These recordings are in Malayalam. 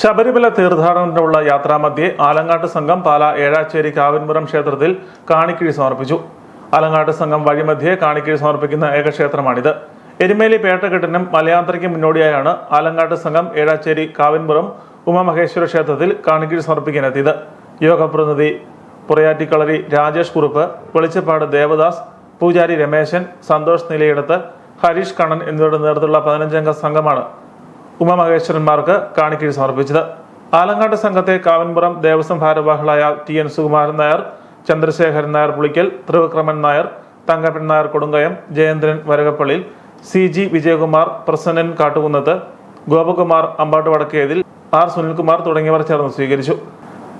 ശബരിമല തീർത്ഥാടനത്തിനുള്ള യാത്രാമധ്യേ ആലങ്ങാട്ട് സംഘം പാല ഏഴാച്ചേരി കാവിൻപുരം ക്ഷേത്രത്തിൽ കാണിക്കിഴി സമർപ്പിച്ചു. ആലങ്ങാട്ട് സംഘം വഴിമധ്യേ കാണിക്കിഴി സമർപ്പിക്കുന്ന ഏകക്ഷേത്രമാണിത്. എരുമേലി പേട്ടക്കെട്ടിനും മലയാത്രയ്ക്കും മുന്നോടിയായാണ് ആലങ്ങാട്ട് സംഘം ഏഴാച്ചേരി കാവിൻപുറം ഉമാമഹേശ്വര ക്ഷേത്രത്തിൽ കാണിക്കിഴി സമർപ്പിക്കാനെത്തിയത്. യോഗ പ്രതിനിധി പുറയാറ്റിക്കളരി രാജേഷ് കുറുപ്പ് വെളിച്ചപ്പാട് ദേവദാസ് പൂജാരി രമേശൻ സന്തോഷ് നിലയിടത്ത് ഹരീഷ് കണ്ണൻ എന്നിവരുടെ നേതൃത്വത്തിലുള്ള പതിനഞ്ചംഗ സംഘമാണ് ഉമാമഹേശ്വരന്മാർക്ക് കാണിക്കീഴ് സമർപ്പിച്ചത്. ആലങ്ങാട്ട് സംഘത്തെ കാവൻപുറം ദേവസ്വം ഭാരവാഹികളായ T N Sukumaran Nair Chandrasekharan Nair Pulikkal Thrivikraman Nair Thankappan Nair Kodunkayam Jayendran Varakappallil C G Vijayakumar Prasannan Kattukunnathu Gopakumar Ambattu Vadakkethil R Sunilkumar തുടങ്ങിയവർ ചേർന്ന് സ്വീകരിച്ചു.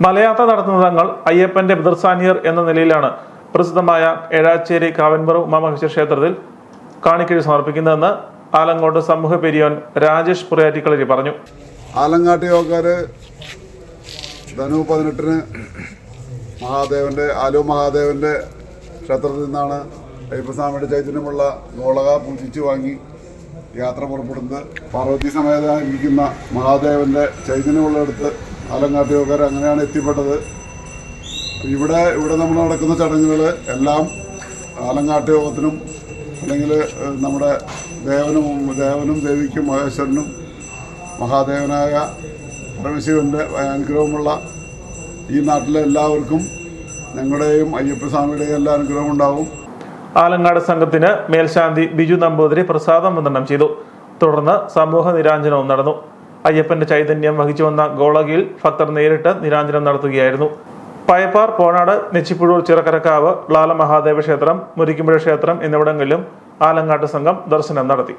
മലയാത്ര നടത്തുന്ന തങ്ങൾ അയ്യപ്പന്റെ പിതൃസാനിയർ എന്ന നിലയിലാണ് പ്രസിദ്ധമായ എഴാച്ചേരി കാവൻപുറം ഉമാമഹേശ്വര ക്ഷേത്രത്തിൽ കാണിക്കഴി സമർപ്പിക്കുന്നതെന്ന് ആലങ്കോട്ട് സമൂഹ പെരിയോൻ രാജേഷ് പുറയാറ്റിക്കളരി പറഞ്ഞു. ആലങ്ങാട്ട് യോഗക്കാര് ധനു പതിനെട്ടിന് മഹാദേവന്റെ ആലു മഹാദേവന്റെ ക്ഷേത്രത്തിൽ നിന്നാണ് അയ്യപ്പസ്വാമിയുടെ ചൈതന്യമുള്ള ഗോളക പൂജിച്ച് വാങ്ങി യാത്ര പുറപ്പെടുന്നത്. പാർവതി സമേതയിരിക്കുന്ന മഹാദേവന്റെ ചൈതന്യമുള്ളടുത്ത് ആലങ്ങാട്ട് യോഗക്കാർ അങ്ങനെയാണ് എത്തിപ്പെട്ടത്. ഇവിടെ ഇവിടെ നമ്മൾ നടക്കുന്ന ചടങ്ങുകൾ എല്ലാം ആലങ്ങാട്ട് യോഗത്തിനും അല്ലെങ്കിൽ നമ്മുടെ ദേവനും ദേവനും ദേവിക്കും മഹേശ്വരനും മഹാദേവനായ പരമശിവന്റെ അനുഗ്രഹമുള്ള ഈ നാട്ടിലെ എല്ലാവർക്കും ഞങ്ങളുടെയും അയ്യപ്പസ്വാമിയുടെയും എല്ലാ അനുഗ്രഹവും ഉണ്ടാവും. ആലങ്ങാട് സംഘത്തിന് മേൽശാന്തി ബിജു നമ്പൂതിരി പ്രസാദം വിതരണം ചെയ്തു. തുടർന്ന് സമൂഹ നിരാഞ്ജനവും നടന്നു. അയ്യപ്പന്റെ ചൈതന്യം വഹിച്ചു വന്ന ഗോളകിയിൽ ഭക്തർ നേരിട്ട് നിരാഞ്ജനം നടത്തുകയായിരുന്നു. പയപ്പാർ പോണാട് നെച്ചിപ്പുഴൂർ ചിറക്കരക്കാവ് ലാല മഹാദേവ ക്ഷേത്രം മുരിക്കുമ്പുഴ ക്ഷേത്രം എന്നിവിടങ്ങളിലും ആലങ്ങാട്ട് സംഘം ദർശനം നടത്തി